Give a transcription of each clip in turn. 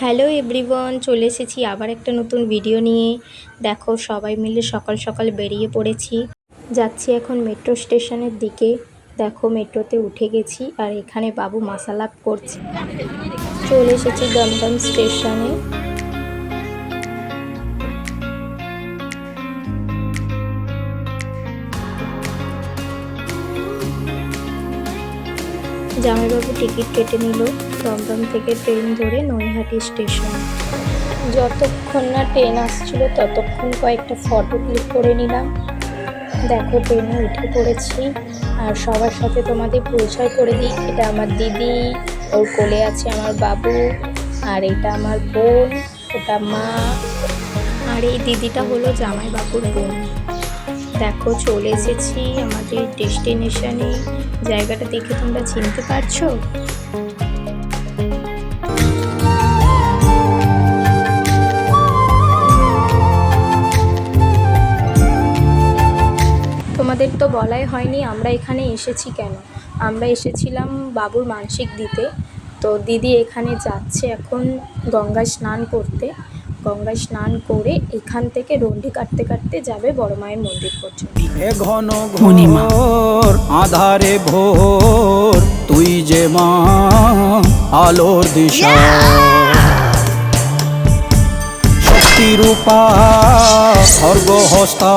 Hello everyone চলে এসেছি আবার একটা নতুন ভিডিও নিয়ে। দেখো, সবাই মিলে সকাল সকাল বেরিয়ে পড়েছি। যাচ্ছি এখন মেট্রো স্টেশনের দিকে। দেখো মেট্রোতে উঠে গেছি আর এখানে বাবু মাসালাপ করছে। চলে এসেছি দমদম স্টেশনে জামাইবাবু টিকিট কেটে নিল দমদম থেকে ট্রেন ধরে নৈহাটি স্টেশন। যতক্ষণ না ট্রেন আসছিল, ততক্ষণ কয়েকটা ফটো ক্লিক করে নিলাম। দেখো, ট্রেনে উঠে পড়েছি। আর সবার সাথে তোমাদের পরিচয় করে দিই। এটা আমার দিদি, ওর কোলে আছে আমার বাবু, আর এটা আমার বোন, ওটা মা। আর এই দিদিটা হলো জামাই বাবুর বোন। দেখো, চলে এসেছি আমাদের ডেস্টিনেশনে জায়গাটা দেখে তোমরা চিনতে পারছ? তোমাদের তো বলাই হয়নি আমরা এখানে এসেছি কেন? আমরা এসেছিলাম বাবুর মানসিক দিতে। তো দিদি এখানে যাচ্ছে এখন গঙ্গায় স্নান করতে। গঙ্গায় স্নান করে এখান থেকে রন্ডি কাটতে কাটতে যাবে বড় মায়ের মন্দির পর্যন্ত। ঘন ঘোর আধারে ভোর তুই যে মা আলোর দিশা। শক্তি রূপা স্বর্গহস্তা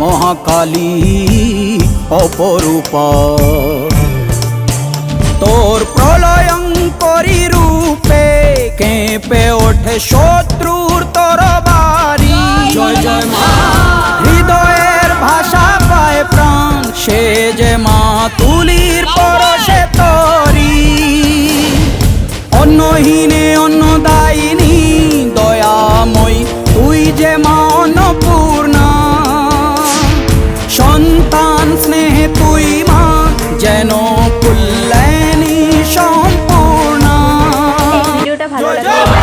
মহাকালী অপরূপা। তোর প্রলয়ঙ্করী রূপে রহে শত্রুর তরবারি। জয় জয় মা। হৃদয়ের ভাষা পায় প্রাণ সে যে মা তুলির পরশে তরি। অন্যহীনে অন্য অন্নদায়িনী দয়াময় তুই যে মা অন্নপূর্ণা। সন্তান স্নেহে তুই মা যেন কুল্যাণী সম্পূর্ণা। ভালো লাগে